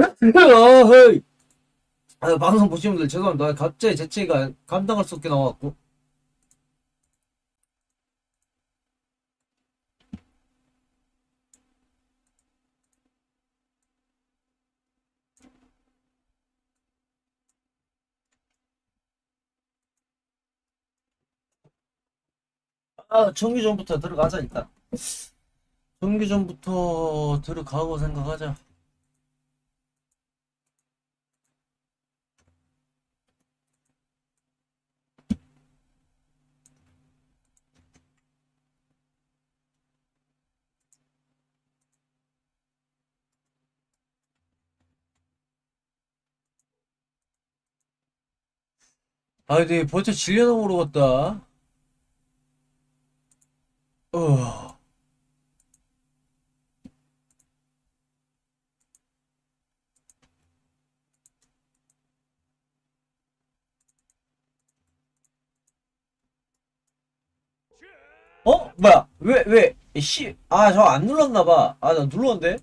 어허이. 아, 방송 보시는 분들 죄송합니다. 갑자기 재채가 감당할 수 없게 나와갖고. 아, 정규전부터 들어가자, 일단. 정규전부터 들어가고 생각하자. 아, 근데 벌써 질려나 모르겠다. 어. 어? 뭐야? 왜, 왜? 씨, 아, 저 안 눌렀나 봐. 아, 나 눌렀는데?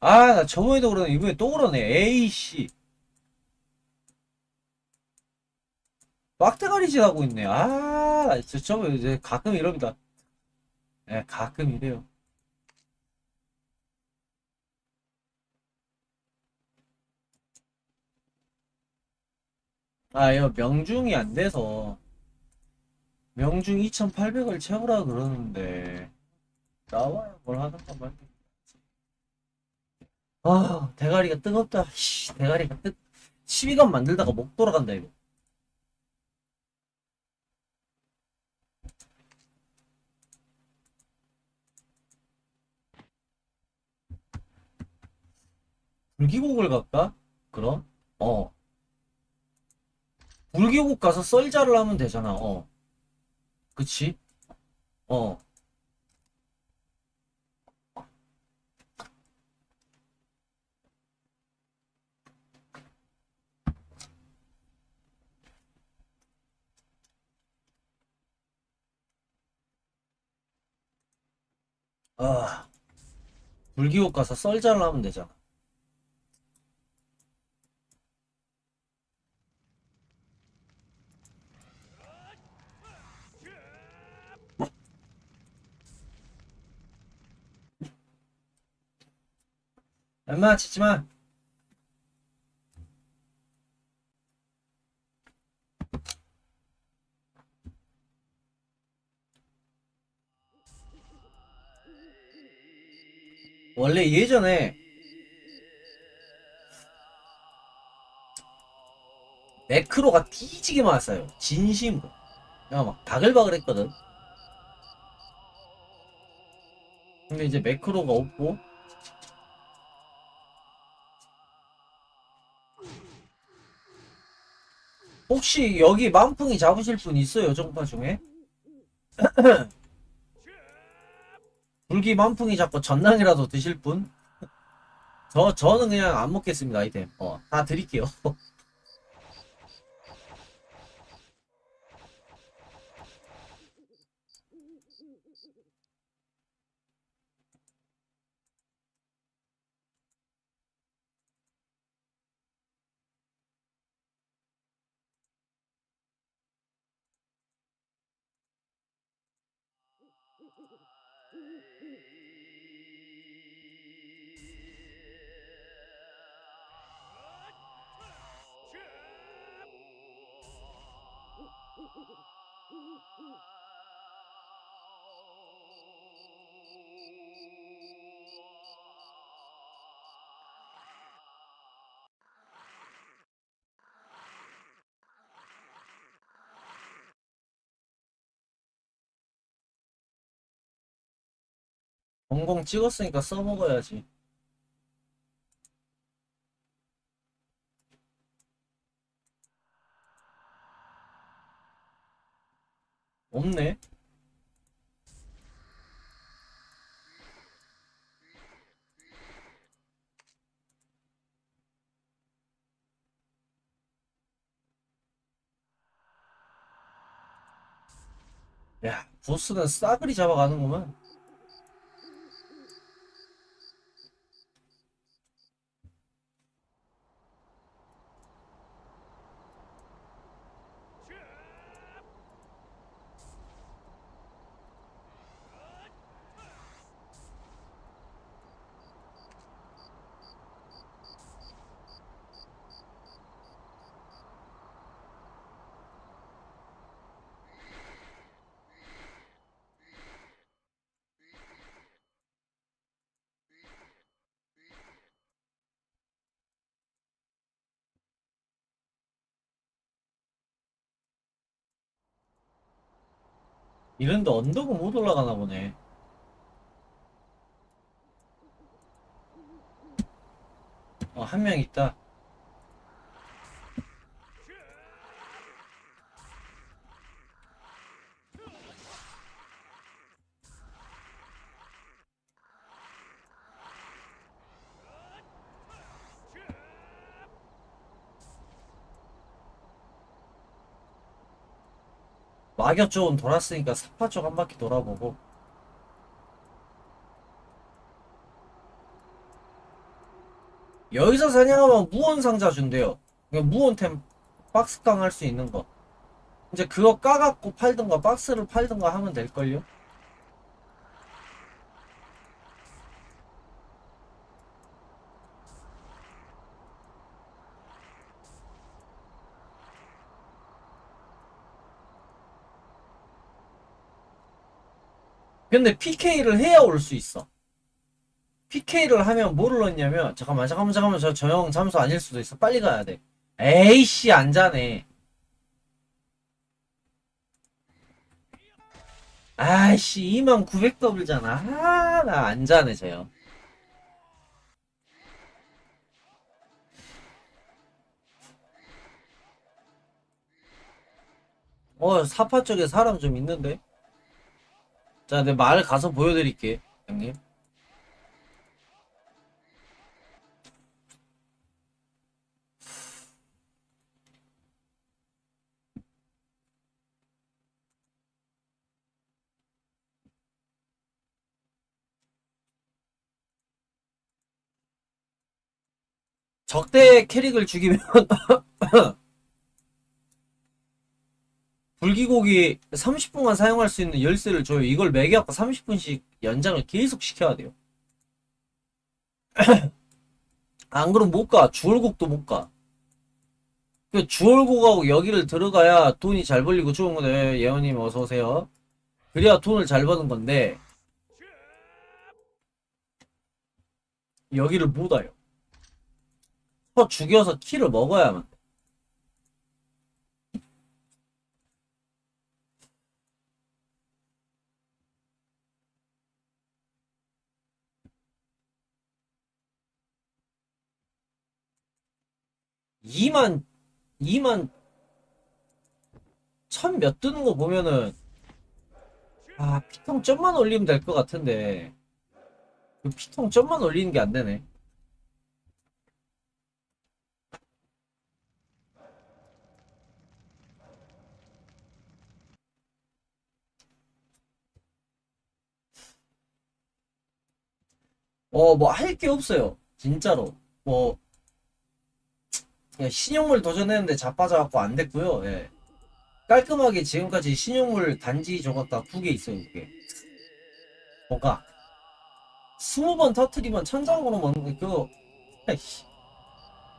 아, 나 저번에도 그러네. 이번에 또 그러네. 에이씨. 빡대가리 짓 하고 있네. 아, 저번 이제 가끔 이럽니다. 예, 가끔 이래요. 아, 이거 명중이 안 돼서. 명중 2,800을 채우라 그러는데. 나와야 뭘 하던가 말든. 아, 대가리가 뜨겁다. 씨, 대가리가 뜨, 12간 만들다가 목 돌아간다, 이거. 불기곡을 갈까? 그럼? 어. 불기곡 가서 썰자를 하면 되잖아, 어. 그치? 어. 아. 불기곡 가서 썰자를 하면 되잖아. 엄마 치지 마. 원래 예전에 매크로가 뒤지게 많았어요. 진심으로. 내가 막 바글바글 했거든. 근데 이제 매크로가 없고 혹시 여기 만풍이 잡으실 분 있어요, 정파 중에? 불기 만풍이 잡고 전난이라도 드실 분? 저, 저는 그냥 안 먹겠습니다, 아이템. 어, 다 드릴게요. 공공 찍었으니까 써먹어야지. 없네. 야, 보스는 싸그리 잡아가는구만. 이런데 언덕은 못 올라가나 보네. 어, 한 명 있다. 마격 쪽은 돌았으니까 사파 쪽 한 바퀴 돌아보고. 여기서 사냥하면 무원 상자 준대요. 그러니까 무원템 박스 깡 할 수 있는 거. 이제 그거 까갖고 팔든가 박스를 팔든가 하면 될걸요? 근데 PK를 해야 올 수 있어. PK를 하면 뭐를 넣냐면 잠깐만 잠깐만 잠깐만 저 저 형 잠수 아닐 수도 있어. 빨리 가야 돼. 에이씨 안 자네. 아이씨 2900 더블잖아. 아, 나 안 자네 저 형. 어 사파 쪽에 사람 좀 있는데. 자, 내말 가서 보여드릴게, 형님. 적대 캐릭을 죽이면 불기고기 30분간 사용할 수 있는 열쇠를 줘요. 이걸 매겨갖고 30분씩 연장을 계속 시켜야 돼요. 안 그러면 못 가. 주얼곡도 못 가. 그 주얼곡하고 여기를 들어가야 돈이 잘 벌리고 좋은 거네. 예원님 어서 오세요. 그래야 돈을 잘 버는 건데 여기를 못 와요. 터 죽여서 키를 먹어야만. 돼. 이만이만 천 몇 뜨는 거 보면은 아 피통 점만 올리면 될 것 같은데 그 피통 점만 올리는 게 안 되네. 어, 뭐 할 게 없어요. 진짜로. 뭐 그냥 신용물 도전했는데 자빠져갖고 안 됐고요. 예. 깔끔하게 지금까지 신용물 단지 조각가 9개 있어요, 그게. 뭐가? 20번 터트리면 천장으로 먹는 거, 그거, 아이씨.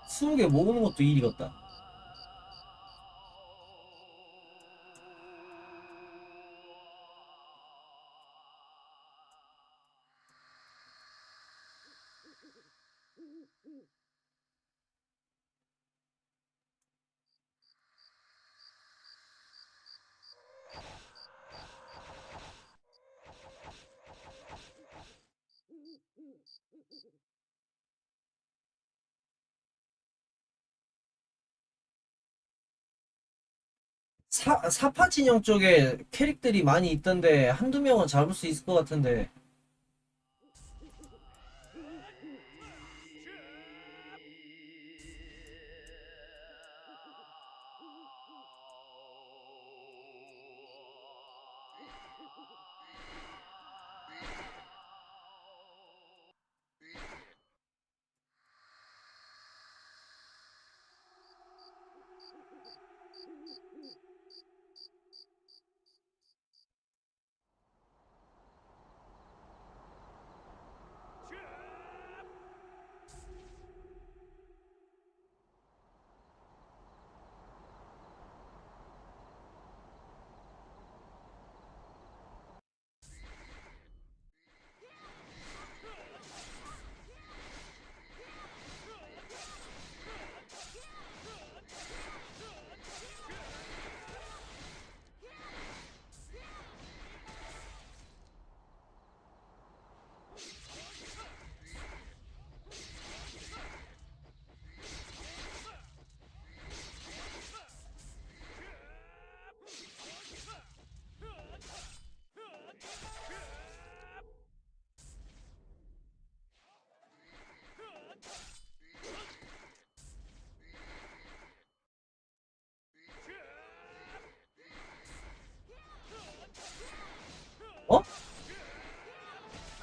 20개 모으는 것도 일이겠다. 사, 사파 진영 쪽에 캐릭들이 많이 있던데, 한두 명은 잡을 수 있을 것 같은데.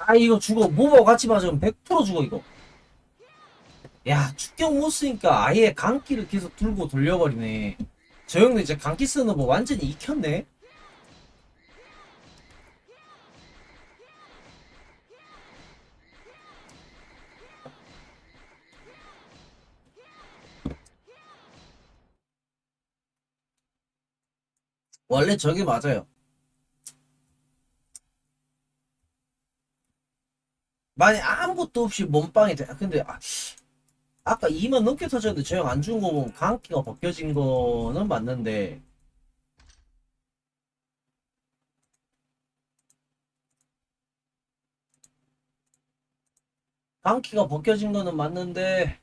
아 이거 죽어. 모바와 같이 맞으면 100% 죽어 이거. 야 축경 못 쓰니까 아예 강기를 계속 들고 돌려버리네. 저 형도 이제 강기 쓰는 거 완전히 익혔네. 원래 저게 맞아요 만약 아무것도 없이 몸빵이 돼. 근데 아, 아까 2만 넘게 터졌는데 저형 안 죽은 거 보면 강기가 벗겨진 거는 맞는데. 강기가 벗겨진 거는 맞는데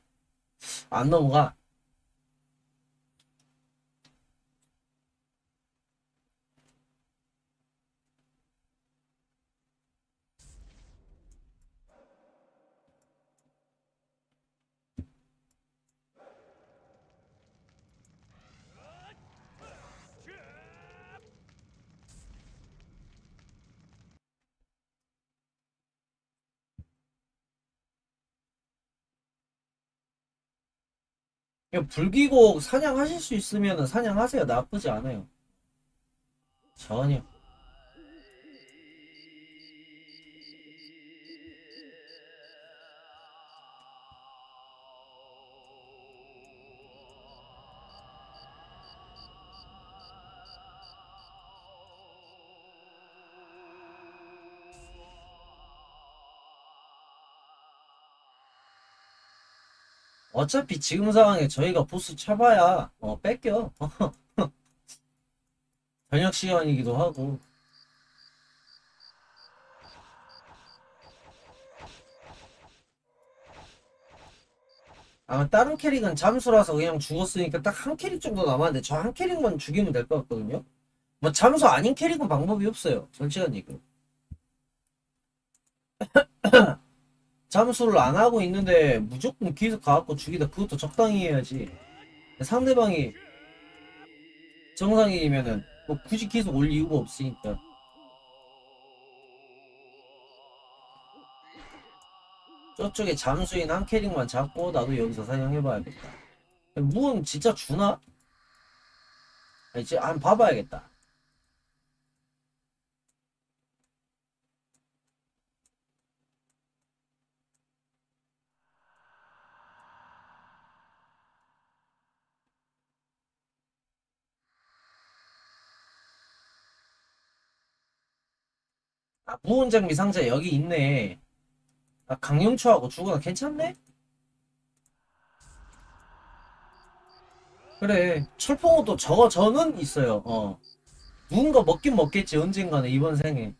안 넘어가 불기고 사냥하실 수 있으면 사냥하세요. 나쁘지 않아요. 전혀 어차피 지금 상황에 저희가 보스 쳐봐야 어 뺏겨. 저녁 시간이기도 하고. 아 다른 캐릭은 잠수라서 그냥 죽었으니까 딱 한 캐릭 정도 남았는데 저 한 캐릭만 죽이면 될 것 같거든요. 뭐 잠수 아닌 캐릭은 방법이 없어요. 솔직한 얘기 잠수를 안 하고 있는데 무조건 계속 가갖고 죽이다. 그것도 적당히 해야지. 상대방이 정상이면은 뭐 굳이 계속 올 이유가 없으니까. 저쪽에 잠수인 한 캐릭만 잡고 나도 여기서 사냥해봐야겠다. 무은 진짜 주나? 이제 한번 봐봐야겠다 아, 무은장미 상자 여기 있네. 아, 강용초하고 죽어나 괜찮네? 그래. 철풍호도 저거 저는 있어요. 어. 누군가 먹긴 먹겠지, 언젠가는, 이번 생에.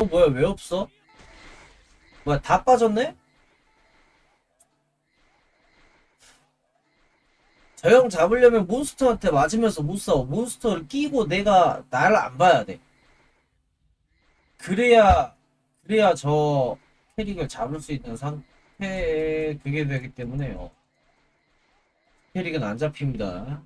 어, 뭐야, 왜 없어? 뭐야, 다 빠졌네? 저 형 잡으려면 몬스터한테 맞으면서 못 싸워. 몬스터를 끼고 내가 나를 안 봐야 돼. 그래야, 그래야 저 캐릭을 잡을 수 있는 상태, 그게 되기 때문에, 요 캐릭은 안 잡힙니다.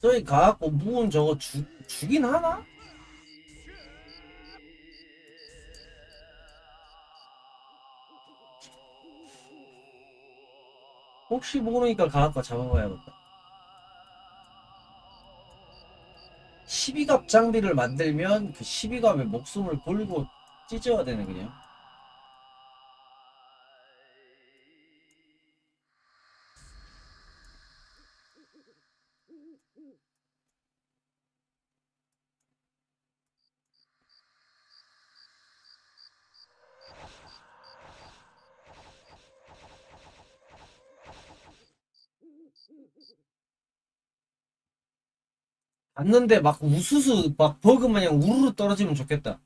저기 가갖고 무은 저거 죽 죽인 하나? 혹시 모르니까 가갖고 잡아봐야겠다. 12갑 장비를 만들면 그 12갑의 목숨을 걸고 찢어야 되네 그냥. 봤는데 막 우수수 막 버그 마냥 우르르 떨어지면 좋겠다.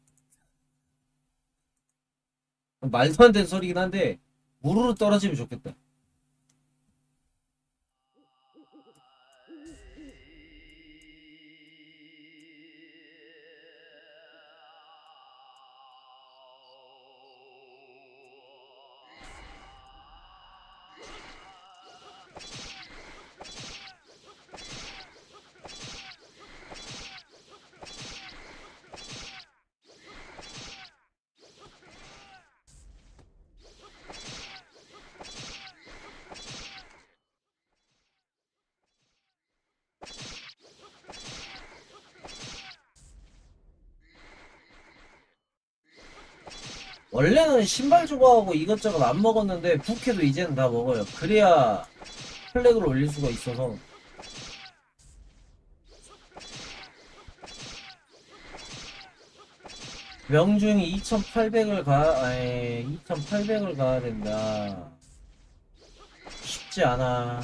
말도 안 되는 소리긴 한데 우르르 떨어지면 좋겠다. 원래는 신발 조각하고 이것저것 안 먹었는데 부캐도 이제는 다 먹어요. 그래야 플렉을 올릴 수가 있어서. 명중이 2800을 가, 아니, 2800을 가야 된다. 쉽지 않아.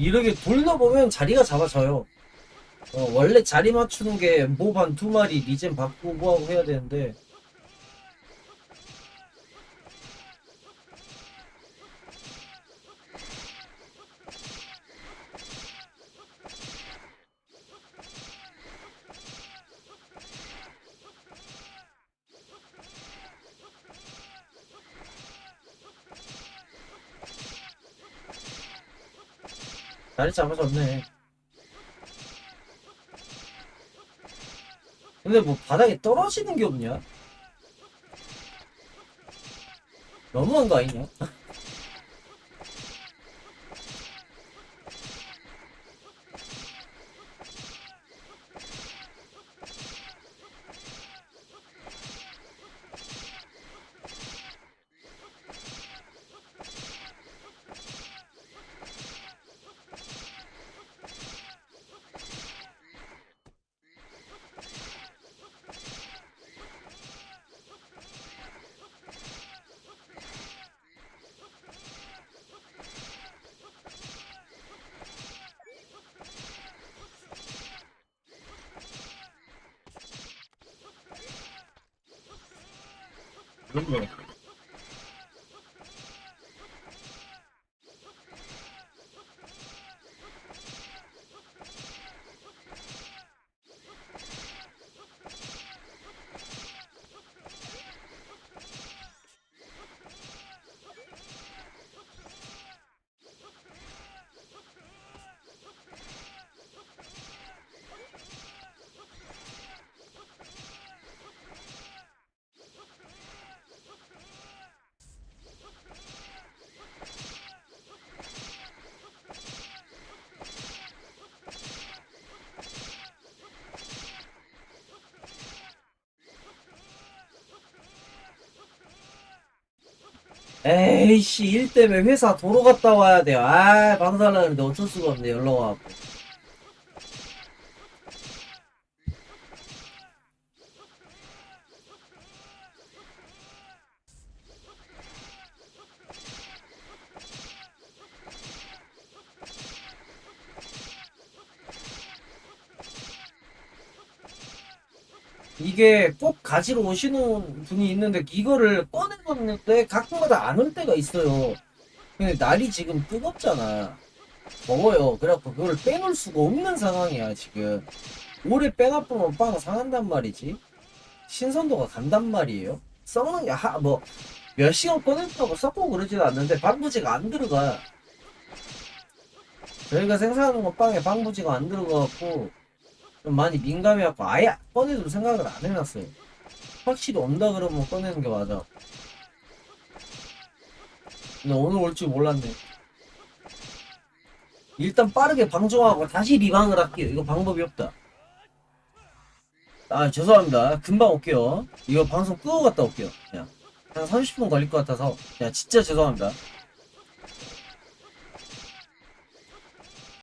이렇게 돌다 보면 자리가 잡아져요. 어, 원래 자리 맞추는 게몹한두 마리 리젠 바꾸고 하고 해야 되는데 자리 잡아줬네. 근데 뭐 바닥에 떨어지는 게 없냐? 너무한 거 아니냐? 그럼 에이씨 일 때문에 회사 도로 갔다 와야 돼요. 아 했는데 어쩔 수가 없네 연락 와갖고. 이게 꼭 가지러 오시는 분이 있는데 이거를 꺼내 놓는데 가끔마다 안 올 때가 있어요. 근데 날이 지금 뜨겁잖아. 더워요. 그래갖고 그걸 빼놓을 수가 없는 상황이야 지금. 오래 빼놔보면 빵 상한단 말이지. 신선도가 간단 말이에요. 썩는 게 하, 뭐, 몇 시간 꺼냈다고 썩고 그러지도 않는데 방부제가 안 들어가. 저희가 생산하는 건 빵에 방부제가 안 들어가갖고 좀 많이 민감해갖고 아예 꺼내도 생각을 안 해놨어요. 확실히 온다 그러면 꺼내는 게 맞아. 근데 오늘 올 줄 몰랐네. 일단 빠르게 방종하고 다시 리방을 할게요. 이거 방법이 없다. 아 죄송합니다. 금방 올게요. 이거 방송 끄고 갔다 올게요. 그냥 한 30분 걸릴 것 같아서 그냥 진짜 죄송합니다.